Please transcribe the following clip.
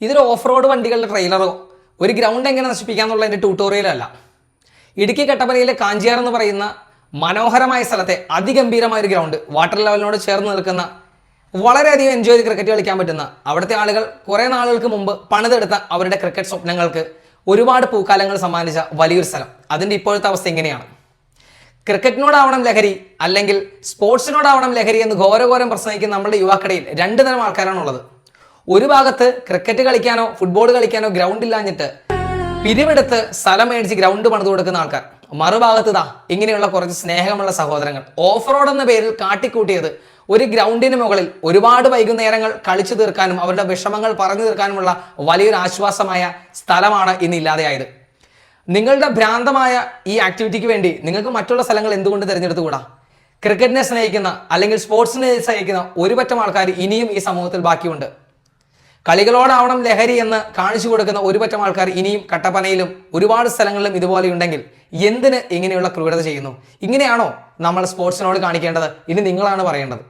ഇതൊരു off road വണ്ടികളുടെ ട്രെയിലറോ ഒരു ഗ്രൗണ്ട് എങ്ങനെ നശിപ്പിക്കാന്നുള്ളതിന്റെ ട്യൂട്ടോറിയലല്ല ഇടുക്കി കട്ടപ്പനയിലെ കാഞ്ചിയാർ എന്ന് പറയുന്ന മനോഹരമായ സ്ഥലത്തെ അതിഗംഭീരമായ ഒരു ഗ്രൗണ്ട് വാട്ടർ ലെവലിനോട് ചേർന്ന് നിൽക്കുന്ന വളരെയധികം എൻജോയ് ചെയ്ത് ക്രിക്കറ്റ് കളിക്കാൻ പറ്റുന്ന അവിടുത്തെ ആളുകൾ കുറേ നാളുകൾക്ക് മുമ്പ് പണിതെടുത്ത അവരുടെ ക്രിക്കറ്റ് സ്വപ്നങ്ങൾക്ക് ഒരുപാട് പൂക്കാലങ്ങൾ സമ്മാനിച്ച വലിയൊരു സ്ഥലം. അതിന്റെ ഇപ്പോഴത്തെ അവസ്ഥ എങ്ങനെയാണ് ക്രിക്കറ്റിനോടാവണം ലഹരി അല്ലെങ്കിൽ സ്പോർട്സിനോടാവണം ലഹരി എന്ന് ഘോരഘോരം പ്രസംഗിക്കുന്ന നമ്മുടെ യുവാക്കടയിൽ രണ്ട് തരം ആൾക്കാരാണുള്ളത്. ഒരു ഭാഗത്ത് ക്രിക്കറ്റ് കളിക്കാനോ ഫുട്ബോൾ കളിക്കാനോ ഗ്രൗണ്ട് ഇല്ലാഞ്ഞിട്ട് പിരിവെടുത്ത് സ്ഥലം മേടിച്ച് ഗ്രൗണ്ട് പണിത് കൊടുക്കുന്ന ആൾക്കാർ. മറുഭാഗത്ത് ഇതാ ഇങ്ങനെയുള്ള കുറച്ച് സ്നേഹമുള്ള സഹോദരങ്ങൾ. ഓഫ് റോഡ് എന്ന പേരിൽ കാട്ടിക്കൂട്ടിയത് ഒരു ഗ്രൗണ്ടിന് മുകളിൽ ഒരുപാട് വൈകുന്നേരങ്ങൾ കളിച്ചു തീർക്കാനും അവരുടെ വിഷമങ്ങൾ പറഞ്ഞു തീർക്കാനുമുള്ള വലിയൊരു ആശ്വാസമായ സ്ഥലമാണ് ഇന്ന് ഇല്ലാതെയായത്. നിങ്ങളുടെ ഭ്രാന്തമായ ഈ ആക്ടിവിറ്റിക്ക് വേണ്ടി നിങ്ങൾക്ക് മറ്റുള്ള സ്ഥലങ്ങൾ എന്തുകൊണ്ട് തിരഞ്ഞെടുത്തുകൂടാ? ക്രിക്കറ്റിനെ സ്നേഹിക്കുന്ന അല്ലെങ്കിൽ സ്പോർട്സിനെ സ്നേഹിക്കുന്ന ഒരുപറ്റം ആൾക്കാർ ഇനിയും ഈ സമൂഹത്തിൽ ബാക്കിയുണ്ട്. കളികളോടാവണം ലഹരി എന്ന് കാണിച്ചു കൊടുക്കുന്ന ഒരുപറ്റം ആൾക്കാർ ഇനിയും കട്ടപ്പനയിലും ഒരുപാട് സ്ഥലങ്ങളിലും ഇതുപോലെ ഉണ്ടെങ്കിൽ എന്തിന് ഇങ്ങനെയുള്ള ക്രൂരത ചെയ്യുന്നു? ഇങ്ങനെയാണോ നമ്മൾ സ്പോർട്സിനോട് കാണിക്കേണ്ടത്? ഇനി നിങ്ങളാണ് പറയേണ്ടത്.